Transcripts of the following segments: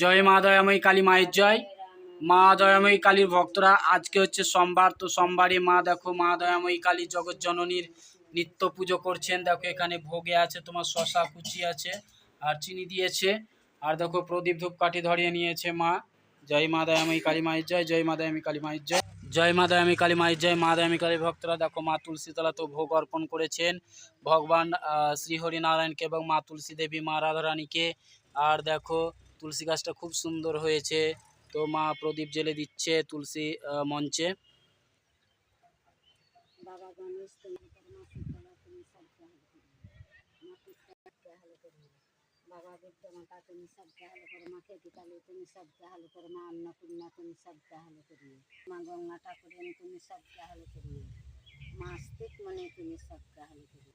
জয় মা দয়াময়ী কালী মায়ের জয়। মা দয়াময়ী কালীর ভক্তরা আজকে হচ্ছে সোমবার তো সোমবারে মা দেখো মা দয়াময়ী কালী জগৎ জননীর নিত্য পুজো করছেন। দেখো এখানে ভোগে আছে তোমার শশা কুচি আছে আর চিনি দিয়েছে। আর দেখো প্রদীপ ধূপকাঠি ধরিয়ে নিয়েছে মা। জয় মা দয়াময়ী কালী মায়ের জয় জয় মা দয়াময়ী কালী মায়ের জয়। জয় মা দয়ামী কালী মায়ের জয় মা দয়ামী কালী ভক্তরা দেখো মা তুলসীতলা তো ভোগ অর্পণ করেছেন। ভগবান আহ, শ্রীহরি নারায়ণকে এবং মা তুলসী দেবী মা রাধারানীকে। আর দেখো তুলসী গাছটা খুব সুন্দর হয়েছে। তো মা প্রদীপ জেলে দিচ্ছে তুলসী মঞ্চে। বাবা তুমি মা তুমি অন্নপূর্ণা তুমি মা গঙ্গা তুমি মনে তুমি সব জাহাল করি।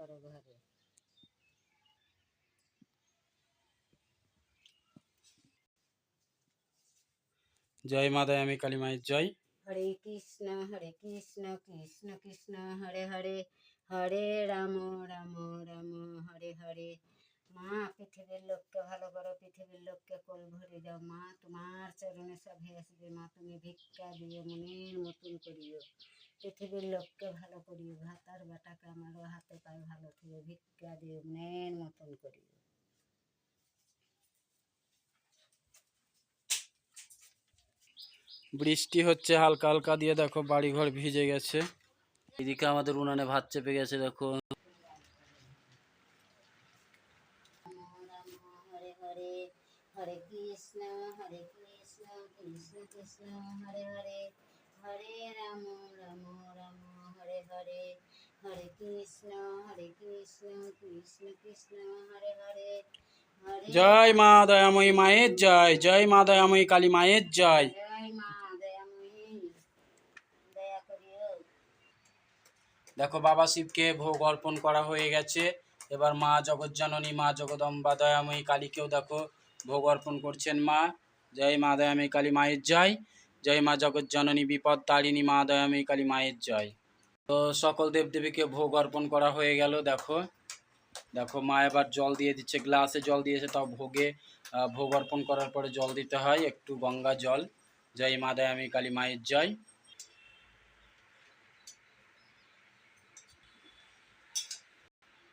করো ঘরে। জয় মা দয়ামী কালী মায়ের জয়। হরে কৃষ্ণ হরে কৃষ্ণ কৃষ্ণ কৃষ্ণ হরে হরে হরে রাম রাম রাম হরে হরে। মা পৃথিবীর লোককে ভালো করো পৃথিবীর লোককে কোল ভরে দাও। মা তোমার চরণে সবে আসবে। মা তুমি ভিক্ষা দিও মনের মতন করিও। পৃথিবীর লোককে ভালো করি ভাতার বাটাকে আমারও হাতে পায়ে ভালো থিও ভিক্ষা দিও মনের মতন করিও। বৃষ্টি হচ্ছে হালকা হালকা দিয়ে দেখো বাড়িঘর ভিজে গেছে। এদিকে আমাদের উনানে ভাত চেপে গেছে দেখো। হরে কৃষ্ণ হরে কৃষ্ণ কৃষ্ণ কৃষ্ণ হরে হরে। হরে রাম রাম রাম হরে হরে। হরে কৃষ্ণ হরে কৃষ্ণ কৃষ্ণ কৃষ্ণ হরে হরে। জয় মা দয়াময়ী মায়ের জয় জয় মা দয়াময়ী কালী মায়ের জয়। দেখো বাবা শিবকে ভোগ অর্পণ করা হয়ে গেছে। এবার মা জগজ্জননী মা জগদম্বা দয়াময়ী কালীকেও দেখো ভোগ অর্পণ করছেন মা। জয় মা দয়াময়ী কালী মায়ের জয়। জয় মা জগজ্জননী বিপদ তারিণী, মা দয়াময়ী, কালী মায়ের জয়। তো সকল দেবদেবীকে ভোগ অর্পণ করা হয়ে গেল, দেখো। দেখো, মা এবার জল দিয়ে দিচ্ছে, গ্লাসে জল দিয়েছে, তাও ভোগে। ভোগ অর্পণ করার পরে জল দিতে হয়, একটু গঙ্গা জল। জয় মা দয়াময়ী, কালী মায়ের জয়।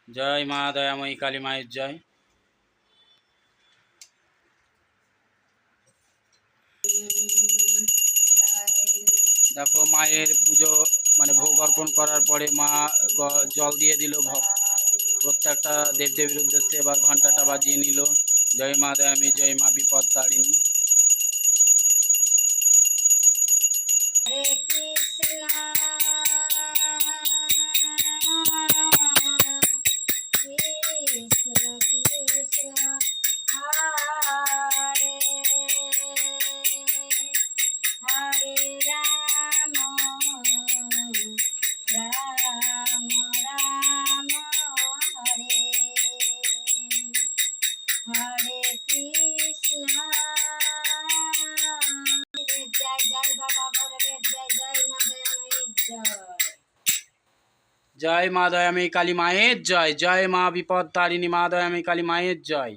জয় মা দয়াময়ী, কালী মায়ের জয়। দেখো মায়ের পুজো মানে ভোগ অর্পণ করার পরে মা জল দিয়ে দিল ভক্ত প্রত্যেকটা দেবদেবীর উদ্দেশ্যে এবার ঘন্টাটা বাজিয়ে নিল। জয় মা দয়ামী, জয় মা বিপদ তারিণী হরে কৃষ্ণ। কৃষ্ণ কৃষ্ণ হরে কৃষ্ণ। জয় জয় বাবা জয় জয় মা জয়। জয় মা কালী মায়ের জয় জয় মা বিপদ তারিণী মা দয়ামী কালী মায়ের জয়।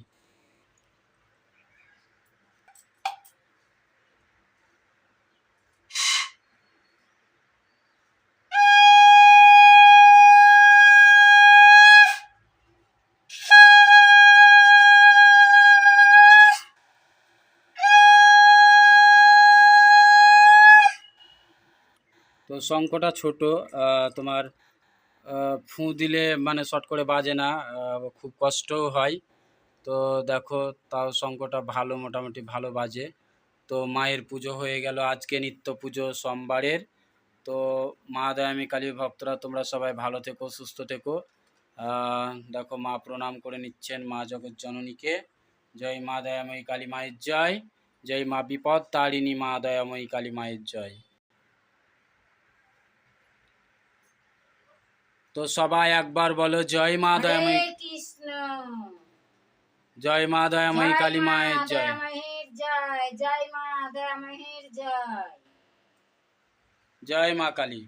তো শঙ্খটা ছোট তোমার ফুঁ দিলে মানে শর্ট করে বাজে না খুব কষ্টও হয়। তো দেখো, তাও শঙ্খটা ভালো, মোটামুটি ভালো বাজে। তো মায়ের পুজো হয়ে গেল, আজকে নিত্য পুজো সোমবারের। তো মা দয়ামী কালী ভক্তরা, তোমরা সবাই ভালো থেকো, সুস্থ থেকো। দেখো, মা প্রণাম করে নিচ্ছেন মা জগৎ জননীকে জয় মা দয়াময়ী কালী মায়ের জয়। জয় মা বিপদ তারিণী মা দয়াময়ী কালী মায়ের জয়। তো সবাই একবার বলো জয় মা দয়াময়ী। কৃষ্ণ। জয় মা দয়াময়ী কালী মায়ের জয়। জয় জয় মা দয়াময়ীর জয়। জয় মা কালী।